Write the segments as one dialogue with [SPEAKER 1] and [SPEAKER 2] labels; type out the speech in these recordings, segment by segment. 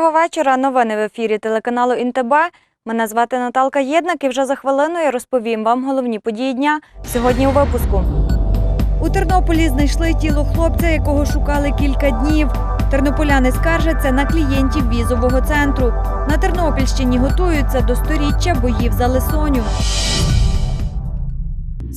[SPEAKER 1] Доброго вечора. Новини в ефірі телеканалу ІНТБ. Мене звати Наталка Єднак і вже за хвилину я розповім вам головні події дня сьогодні у випуску. У Тернополі знайшли тіло хлопця, якого шукали кілька днів. Тернополяни скаржаться на клієнтів візового центру. На Тернопільщині готуються до сторіччя боїв за Лисоню.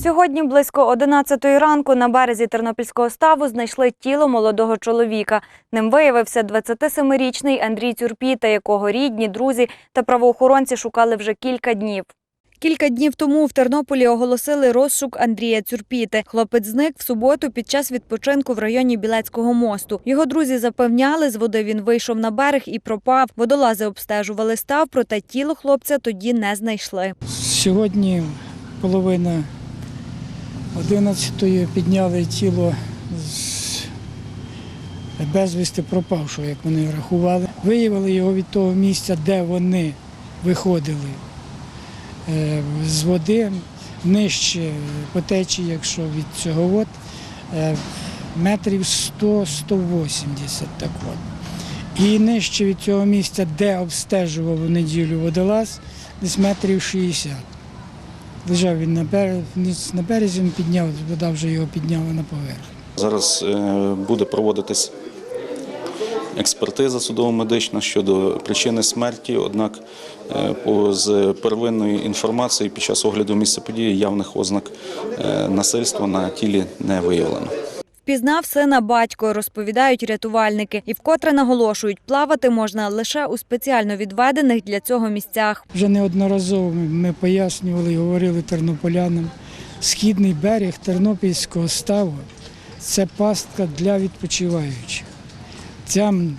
[SPEAKER 1] Сьогодні близько 11 ранку на березі Тернопільського ставу знайшли тіло молодого чоловіка. Ним виявився 27-річний Андрій Тюрпіта, якого рідні, друзі та правоохоронці шукали вже кілька днів. Кілька днів тому в Тернополі оголосили розшук Андрія Цюрпіти. Хлопець зник в суботу під час відпочинку в районі Білецького мосту. Його друзі запевняли, з води він вийшов на берег і пропав. Водолази обстежували став, проте тіло хлопця тоді не знайшли.
[SPEAKER 2] Сьогодні половина 11-ї підняли тіло з безвісти пропавшого, як вони рахували. Виявили його від того місця, де вони виходили е, з води, нижче по течії, якщо від цього от, е, метрів 100-180 так от. І нижче від цього місця, де обстежував у неділю водолаз, десь метрів 60. Лежав він на березі, він підняв, вода вже його підняла на поверхню.
[SPEAKER 3] Зараз е, буде проводитись експертиза судово-медична щодо причини смерті. Однак е, з первинної інформації під час огляду місця події явних ознак е, насильства на тілі не виявлено.
[SPEAKER 1] Впізнав сина батько, розповідають рятувальники, і вкотре наголошують, плавати можна лише у спеціально відведених для цього місцях.
[SPEAKER 2] Вже неодноразово ми- пояснювали і говорили тернополянам, східний берег Тернопільського ставу це пастка для відпочиваючих. Там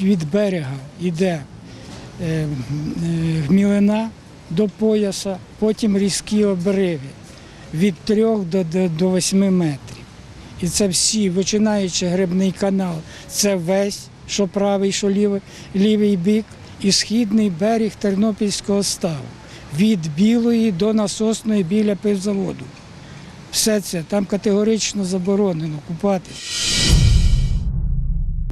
[SPEAKER 2] від берега йде е, е, гмілина до пояса, потім різкі обриви від 3 до, до, до 8 метрів. І це всі, починаючи грибний канал, це весь, що правий, що лівий, лівий бік, і східний берег Тернопільського ставу. Від білої до насосної біля пивзаводу. Все це там категорично заборонено купатись.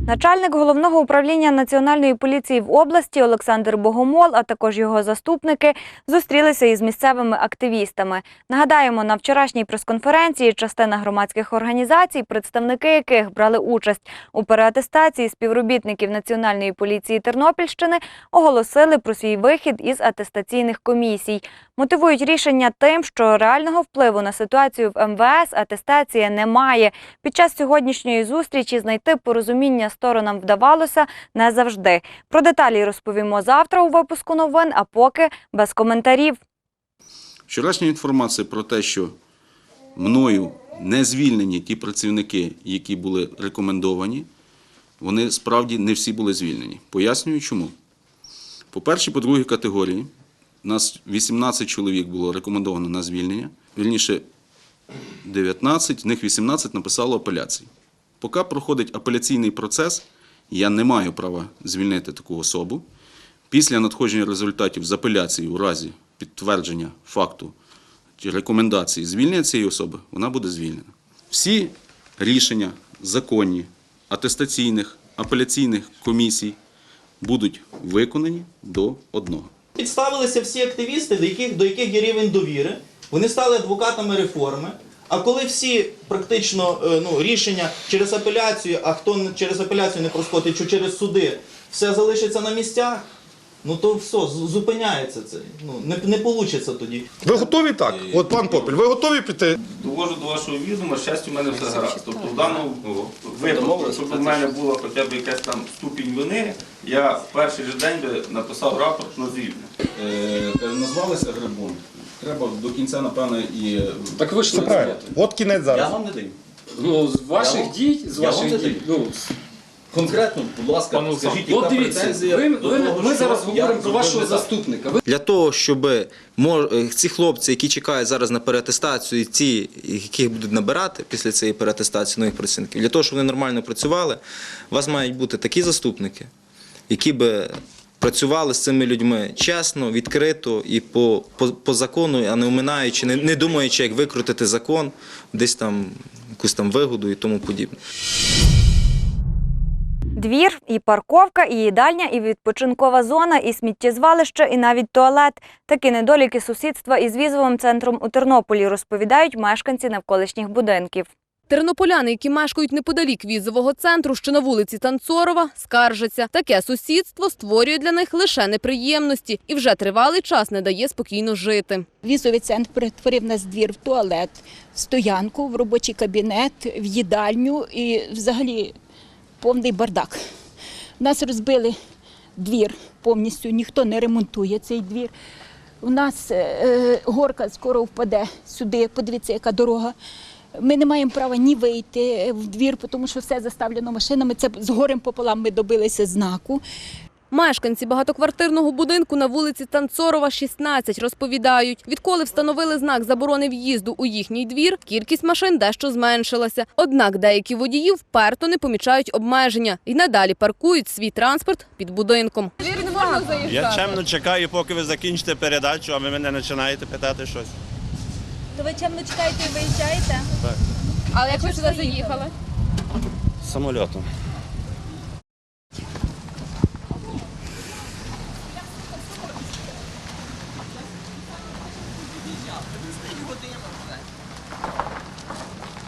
[SPEAKER 1] Начальник головного управління національної поліції в області Олександр Богомол, а також його заступники, зустрілися із місцевими активістами. Нагадаємо, на вчорашній прес-конференції частина громадських організацій, представники яких брали участь у переатестації співробітників Національної поліції Тернопільщини, оголосили про свій вихід із атестаційних комісій. Мотивують рішення тим, що реального впливу на ситуацію в МВС атестація не має. Під час сьогоднішньої зустрічі знайти порозуміння сторонам вдавалося не завжди. Про деталі розповімо завтра у випуску новин, а поки без коментарів.
[SPEAKER 3] Вчорашня інформація про те, що мною не звільнені ті працівники, які були рекомендовані, вони справді не всі були звільнені. Пояснюю чому. По першій, по другій категорії, нас 18 чоловік було рекомендовано на звільнення. Вірніше, 19, з них 18 написало апеляції. Поки проходить апеляційний процес, я не маю права звільнити таку особу. Після надходження результатів з апеляції у разі підтвердження факту чи рекомендації звільнення цієї особи, вона буде звільнена. Всі рішення законні, атестаційних, апеляційних комісій будуть виконані до одного.
[SPEAKER 4] Підставилися всі активісти, до яких, до яких є рівень довіри. Вони стали адвокатами реформи. А коли всі практично е, ну, рішення через апеляцію, а хто через апеляцію не проскотить, чи через суди, все залишиться на місцях, ну то все, зупиняється це. Ну, не, не вийде тоді.
[SPEAKER 5] Ви готові так? От пан Попіль, ви готові піти?
[SPEAKER 6] Довожу до вашого відома, щастя, у мене все гаразд. Тобто в даному випадку, щоб у мене була хоча б якась там ступінь вини, я в перший же день би написав рапорт на звільнення.
[SPEAKER 3] Е, Назвалися грибом. Треба до кінця, напевно, і
[SPEAKER 7] Так ви ж
[SPEAKER 5] Це правильно. От кінець зараз.
[SPEAKER 4] Я вам не даю.
[SPEAKER 7] Ну, з ваших
[SPEAKER 4] Я
[SPEAKER 7] дій, з
[SPEAKER 4] я вам
[SPEAKER 7] ваших
[SPEAKER 4] не
[SPEAKER 7] дій. Ну,
[SPEAKER 4] Конкретно, будь ласка, скажіть,
[SPEAKER 7] от
[SPEAKER 4] яка
[SPEAKER 7] дивіться,
[SPEAKER 4] претензія
[SPEAKER 7] ви,
[SPEAKER 4] до
[SPEAKER 7] ви,
[SPEAKER 4] того,
[SPEAKER 7] ми
[SPEAKER 4] що
[SPEAKER 7] зараз
[SPEAKER 4] я
[SPEAKER 7] говоримо про
[SPEAKER 4] зробив
[SPEAKER 7] вашого
[SPEAKER 4] не так?
[SPEAKER 7] заступника. Ви
[SPEAKER 8] Для того, щоб е, ці хлопці, які чекають зараз на переатестацію, і ті, яких будуть набирати після цієї переатестації нових працівників, для того, щоб вони нормально працювали, у вас мають бути такі заступники, які би працювали з цими людьми чесно, відкрито і по, по, по закону, а не оминаючи, не, не думаючи, як викрутити закон, десь там якусь там вигоду і тому подібне.
[SPEAKER 1] Двір, і парковка, і їдальня, і відпочинкова зона, і сміттєзвалище, і навіть туалет. Такі недоліки сусідства із візовим центром у Тернополі розповідають мешканці навколишніх будинків.
[SPEAKER 7] Тернополяни, які мешкають неподалік візового центру, що на вулиці Танцорова, скаржаться. Таке сусідство створює для них лише неприємності і вже тривалий час не дає спокійно жити.
[SPEAKER 9] Візовий центр перетворив нас двір в туалет, в стоянку, в робочий кабінет, в їдальню і взагалі повний бардак. У нас розбили двір повністю, ніхто не ремонтує цей двір. У нас е, е, горка скоро впаде сюди, подивіться, яка дорога. Ми не маємо права ні вийти в двір, тому що все заставлено машинами. Це з горем пополам ми добилися знаку.
[SPEAKER 7] Мешканці багатоквартирного будинку на вулиці Танцорова, 16, розповідають, відколи встановили знак заборони в'їзду у їхній двір, кількість машин дещо зменшилася. Однак деякі водії вперто не помічають обмеження і надалі паркують свій транспорт під будинком.
[SPEAKER 10] Я чемно чекаю, поки ви закінчите передачу, а ви мене починаєте питати щось.
[SPEAKER 9] То ви чемно чекаєте і виїжджаєте?
[SPEAKER 7] Але як ви сюди заїхали?
[SPEAKER 10] Самольотом.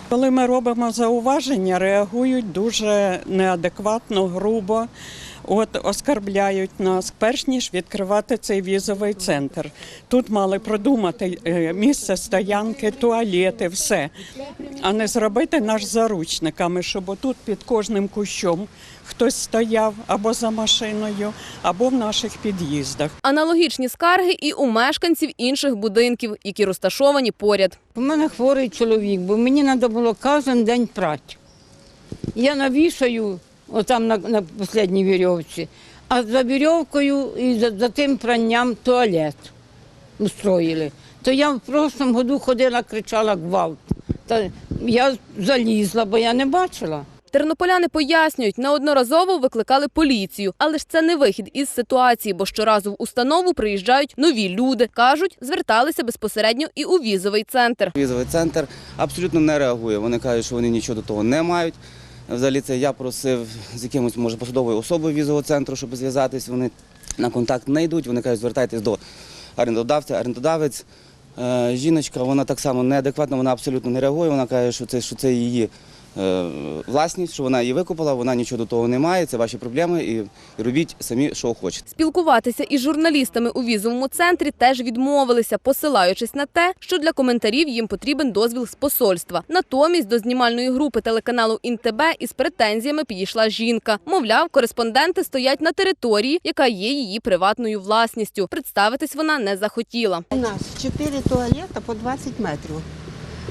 [SPEAKER 11] Коли ми робимо зауваження, реагують дуже неадекватно, грубо. От оскарбляють нас, перш ніж відкривати цей візовий центр. Тут мали продумати е, місце стоянки, туалети, все, а не зробити наш заручниками, щоб отут під кожним кущом хтось стояв або за машиною, або в наших під'їздах.
[SPEAKER 7] Аналогічні скарги і у мешканців інших будинків, які розташовані поряд.
[SPEAKER 12] У мене хворий чоловік, бо мені треба було кожен день прати. Я навішаю отам на, на останній вірьовці, а за вірьовкою і за, за тим пранням туалет устроїли. То я в прошлому году ходила, кричала гвалт. Та я залізла, бо я не бачила.
[SPEAKER 7] Тернополяни пояснюють, неодноразово викликали поліцію, але ж це не вихід із ситуації, бо щоразу в установу приїжджають нові люди. кажуть, зверталися безпосередньо і у візовий центр.
[SPEAKER 13] Візовий центр абсолютно не реагує. Вони кажуть, що вони нічого до того не мають. Взагалі це я просив з якимось може посадовою особою візового центру, щоб зв'язатись. Вони на контакт не йдуть. Вони кажуть, звертайтесь до орендодавця. Орендодавець, е, жіночка, вона так само неадекватна, вона абсолютно не реагує. Вона каже, що це, що це її власність, що вона її викупила, вона нічого до того не має. Це ваші проблеми і, робіть самі, що хочете.
[SPEAKER 7] Спілкуватися із журналістами у візовому центрі теж відмовилися, посилаючись на те, що для коментарів їм потрібен дозвіл з посольства. Натомість до знімальної групи телеканалу «ІнТБ» із претензіями підійшла жінка. Мовляв, кореспонденти стоять на території, яка є її приватною власністю. Представитись вона не захотіла.
[SPEAKER 12] У нас 4 туалета по 20 метрів,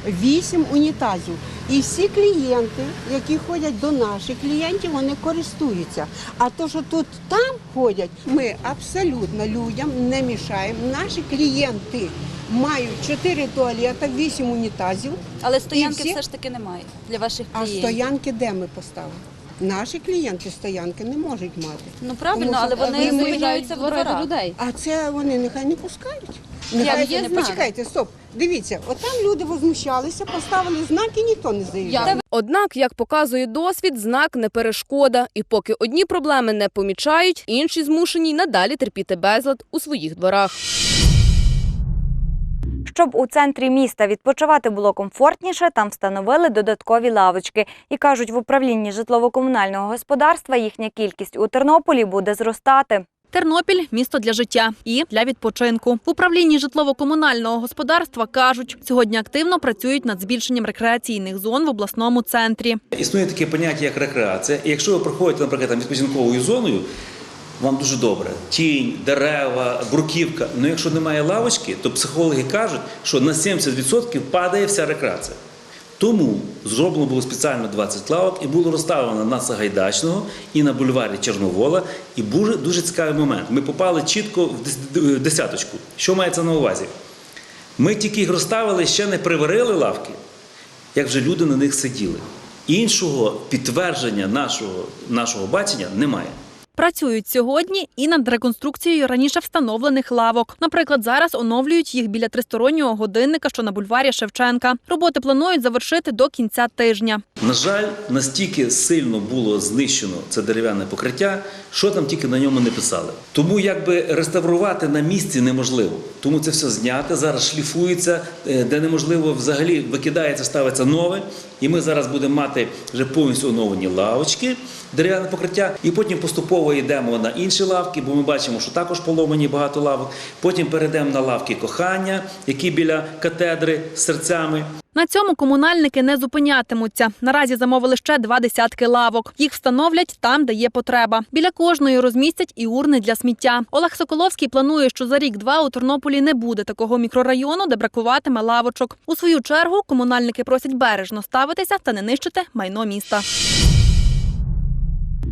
[SPEAKER 12] 8 унітазів. І всі клієнти, які ходять до наших клієнтів, вони користуються. А то, що тут там ходять, ми абсолютно людям не мішаємо. Наші клієнти мають 4 туалета, 8 унітазів.
[SPEAKER 9] Але
[SPEAKER 12] стоянки всі- все
[SPEAKER 9] ж таки немає для ваших
[SPEAKER 12] А стоянки де ми поставили? Наші клієнти стоянки не можуть мати.
[SPEAKER 9] Ну
[SPEAKER 12] правильно, але вони
[SPEAKER 9] зупиняються в дворах.
[SPEAKER 7] людей.
[SPEAKER 12] А це вони нехай не пускають. Нехай
[SPEAKER 7] є
[SPEAKER 12] не почекайте, стоп. Дивіться, отам люди возмущалися, поставили знак і ніхто не заїжджав.
[SPEAKER 7] Однак, як показує досвід, знак не перешкода. І поки одні проблеми не помічають, інші змушені надалі терпіти безлад у своїх дворах.
[SPEAKER 1] Щоб у центрі міста відпочивати було комфортніше, там встановили додаткові лавочки. І кажуть, в управлінні житлово-комунального господарства їхня кількість у Тернополі буде зростати.
[SPEAKER 14] Тернопіль місто для життя і для відпочинку. В управлінні житлово-комунального господарства кажуть, сьогодні активно працюють над збільшенням рекреаційних зон в обласному центрі.
[SPEAKER 15] Існує таке поняття, як рекреація. І якщо ви проходите, наприклад, там відпочинковою зоною, вам дуже добре. Тінь, дерева, бруківка. Ну якщо немає лавочки, то психологи кажуть, що на 70% падає вся рекреація. Тому зроблено було спеціально 20 лавок і було розставлено на Сагайдачного і на бульварі Чорновола. І дуже, дуже цікавий момент. Ми попали чітко в десяточку. Що мається на увазі? Ми тільки їх розставили, ще не приварили лавки, як вже люди на них сиділи. Іншого підтвердження нашого, нашого бачення немає.
[SPEAKER 14] Працюють сьогодні і над реконструкцією раніше встановлених лавок. Наприклад, зараз оновлюють їх біля тристороннього годинника, що на бульварі Шевченка. Роботи планують завершити до кінця тижня.
[SPEAKER 15] На жаль, настільки сильно було знищено це дерев'яне покриття, що там тільки на ньому не писали. Тому якби реставрувати на місці неможливо. Тому це все зняте, зараз шліфується, е, де неможливо взагалі викидається, ставиться нове. І ми зараз будемо мати вже повністю оновлені лавочки, дерев'яне покриття, і потім поступово йдемо на інші лавки, бо ми бачимо, що також поломані багато лавок. Потім перейдемо на лавки кохання, які біля катедри з серцями.
[SPEAKER 14] На цьому комунальники не зупинятимуться. Наразі замовили ще два десятки лавок. Їх встановлять там, де є потреба. Біля кожної розмістять і урни для сміття. Олег Соколовський планує, що за рік-два у Тернополі не буде такого мікрорайону, де бракуватиме лавочок. У свою чергу комунальники просять бережно ставитися та не нищити майно міста.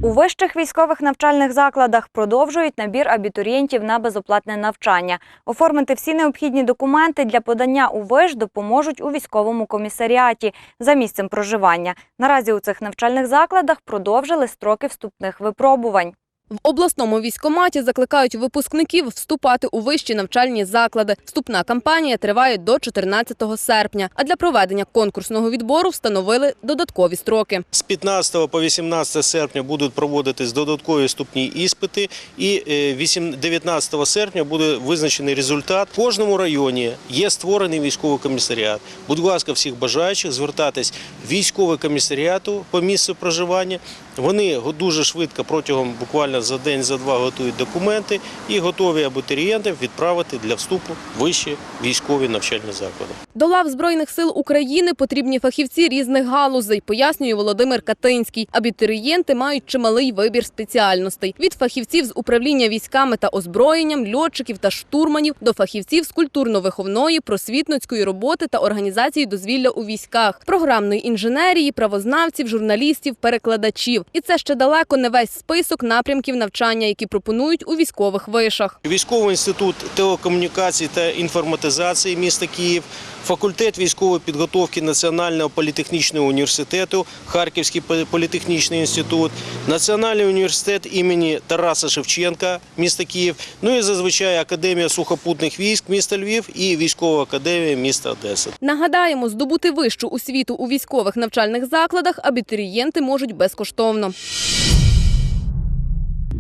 [SPEAKER 1] У вищих військових навчальних закладах продовжують набір абітурієнтів на безоплатне навчання. Оформити всі необхідні документи для подання у виш допоможуть у військовому комісаріаті за місцем проживання. Наразі у цих навчальних закладах продовжили строки вступних випробувань.
[SPEAKER 7] В обласному військкоматі закликають випускників вступати у вищі навчальні заклади. Вступна кампанія триває до 14 серпня. А для проведення конкурсного відбору встановили додаткові строки.
[SPEAKER 5] З 15 по 18 серпня будуть проводитись додаткові вступні іспити, і е, 8 19 серпня буде визначений результат. В кожному районі є створений військовий комісаріат. Будь ласка, всіх бажаючих звертатись в військовий комісаріату по місцю проживання. Вони дуже швидко протягом буквально за день, за два готують документи і готові абітурієнтів відправити для вступу в вищі військові навчальні заклади.
[SPEAKER 7] До лав Збройних сил України потрібні фахівці різних галузей, пояснює Володимир Катинський. Абітурієнти мають чималий вибір спеціальностей. Від фахівців з управління військами та озброєнням, льотчиків та штурманів до фахівців з культурно-виховної, просвітницької роботи та організації дозвілля у військах, програмної інженерії, правознавців, журналістів, перекладачів. І це ще далеко не весь список напрямків навчання, які пропонують у військових вишах.
[SPEAKER 5] Військовий інститут телекомунікацій та інформатизації міста Київ, факультет військової підготовки Національного політехнічного університету, Харківський політехнічний інститут, Національний університет імені Тараса Шевченка міста Київ, ну і зазвичай Академія сухопутних військ міста Львів і військова академія міста Одеса.
[SPEAKER 7] Нагадаємо, здобути вищу освіту у військових навчальних закладах абітурієнти можуть безкоштовно.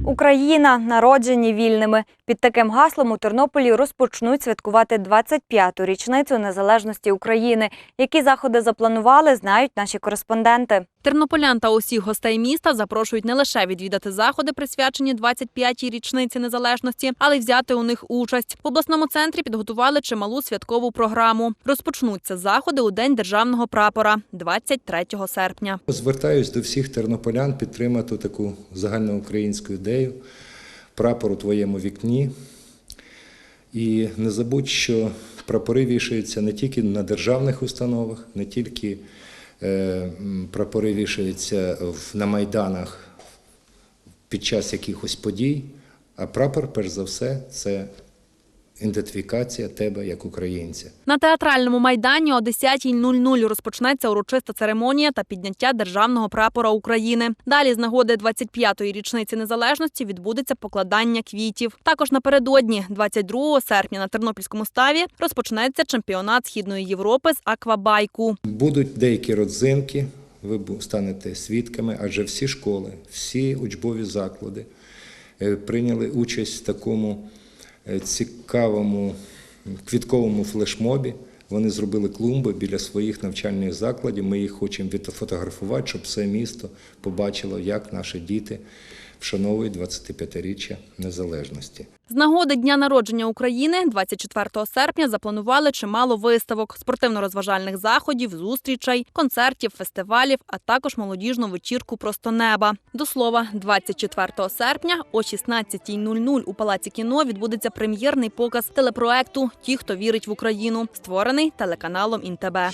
[SPEAKER 1] Україна народжені вільними. Під таким гаслом у Тернополі розпочнуть святкувати 25-ту річницю незалежності України. Які заходи запланували, знають наші кореспонденти.
[SPEAKER 14] Тернополян та усіх гостей міста запрошують не лише відвідати заходи, присвячені 25-й річниці незалежності, але й взяти у них участь. В обласному центрі підготували чималу святкову програму. Розпочнуться заходи у день державного прапора 23 серпня.
[SPEAKER 16] Звертаюсь до всіх тернополян підтримати таку загальноукраїнську ідею прапор у твоєму вікні. І не забудь, що прапори вішаються не тільки на державних установах, не тільки е, прапори вішаються на майданах під час якихось подій, а прапор, перш за все, це ідентифікація тебе як українця.
[SPEAKER 14] На театральному майдані о 10.00 розпочнеться урочиста церемонія та підняття державного прапора України. Далі з нагоди 25-ї річниці незалежності відбудеться покладання квітів. Також напередодні, 22 серпня, на Тернопільському ставі розпочнеться чемпіонат Східної Європи з аквабайку.
[SPEAKER 16] Будуть деякі родзинки, ви станете свідками, адже всі школи, всі учбові заклади е, прийняли участь в такому цікавому квітковому флешмобі. Вони зробили клумби біля своїх навчальних закладів. Ми їх хочемо відфотографувати, щоб все місто побачило, як наші діти вшановують 25-річчя незалежності.
[SPEAKER 14] З нагоди дня народження України 24 серпня запланували чимало виставок, спортивно-розважальних заходів, зустрічей, концертів, фестивалів, а також молодіжну вечірку Просто неба. До слова, 24 серпня о 16.00 у палаці кіно відбудеться прем'єрний показ телепроекту Ті, хто вірить в Україну, створений телеканалом Інтебе.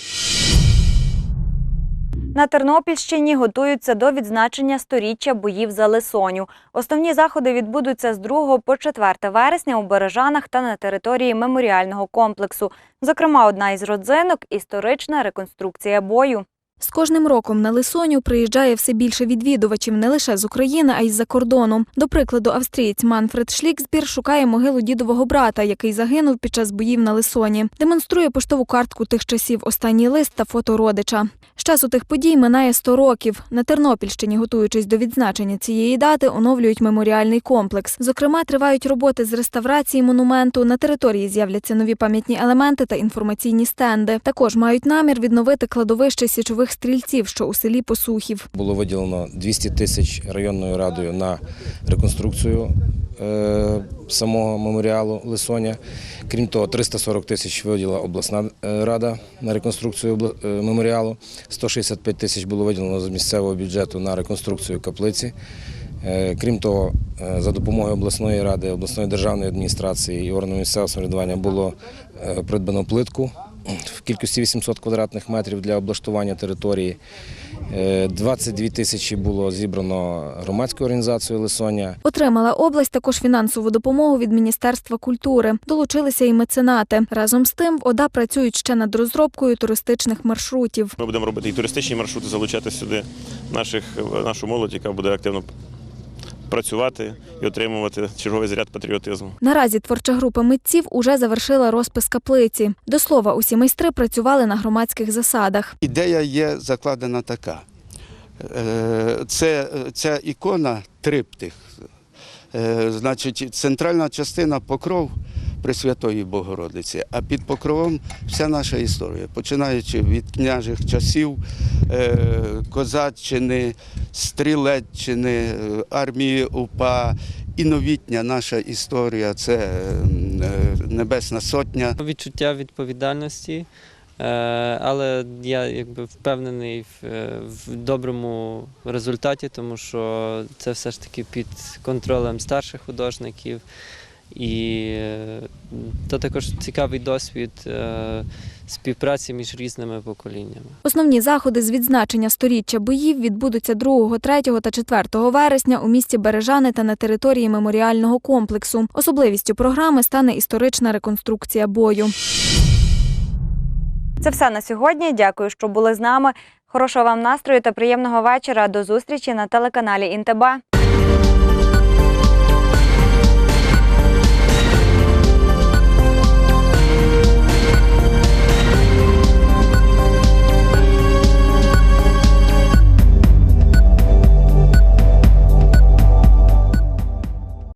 [SPEAKER 1] На Тернопільщині готуються до відзначення сторіччя боїв за Лисоню. Основні заходи відбудуться з 2 по 4 вересня у Бережанах та на території меморіального комплексу. Зокрема, одна із родзинок історична реконструкція бою.
[SPEAKER 17] З кожним роком на Лисоню приїжджає все більше відвідувачів не лише з України, а й з-за кордону. До прикладу, австрієць Манфред Шліксбір шукає могилу дідового брата, який загинув під час боїв на Лисоні. Демонструє поштову картку тих часів, останній лист та фото родича. З часу тих подій минає 100 років. На Тернопільщині, готуючись до відзначення цієї дати, оновлюють меморіальний комплекс. Зокрема, тривають роботи з реставрації монументу. На території з'являться нові пам'ятні елементи та інформаційні стенди. Також мають намір відновити кладовище січових стрільців, що у селі Посухів.
[SPEAKER 18] Було виділено 200 тисяч районною радою на реконструкцію е, самого меморіалу Лисоня. Крім того, 340 тисяч виділила обласна е, рада на реконструкцію е, меморіалу. 165 тисяч було виділено з місцевого бюджету на реконструкцію каплиці. Крім того, за допомогою обласної ради, обласної державної адміністрації і органу місцевого самоврядування було придбано плитку в кількості 800 квадратних метрів для облаштування території. Е, 22 тисячі було зібрано громадською організацією Лисоня.
[SPEAKER 17] Отримала область також фінансову допомогу від Міністерства культури. Долучилися і меценати. Разом з тим, в ОДА працюють ще над розробкою туристичних маршрутів.
[SPEAKER 10] Ми будемо робити і туристичні маршрути, залучати сюди наших, нашу молодь, яка буде активно працювати і отримувати черговий заряд патріотизму.
[SPEAKER 17] Наразі творча група митців уже завершила розпис каплиці. До слова, усі майстри працювали на громадських засадах.
[SPEAKER 19] Ідея є закладена така. Е, Це, ця ікона триптих. Е, Значить, центральна частина покров Пресвятої Богородиці, а під покровом вся наша історія, починаючи від княжих часів, козаччини, стрілеччини, е, армії УПА і новітня наша історія це е, Небесна Сотня.
[SPEAKER 20] Відчуття відповідальності, е, але я якби впевнений е, в доброму результаті, тому що це все ж таки під контролем старших художників. І е, то також цікавий досвід е, співпраці між різними поколіннями.
[SPEAKER 17] Основні заходи з відзначення сторіччя боїв відбудуться 2, 3 та 4 вересня у місті Бережани та на території меморіального комплексу. Особливістю програми стане історична реконструкція бою.
[SPEAKER 1] Це все на сьогодні. Дякую, що були з нами. Хорошого вам настрою та приємного вечора. До зустрічі на телеканалі Інтеба.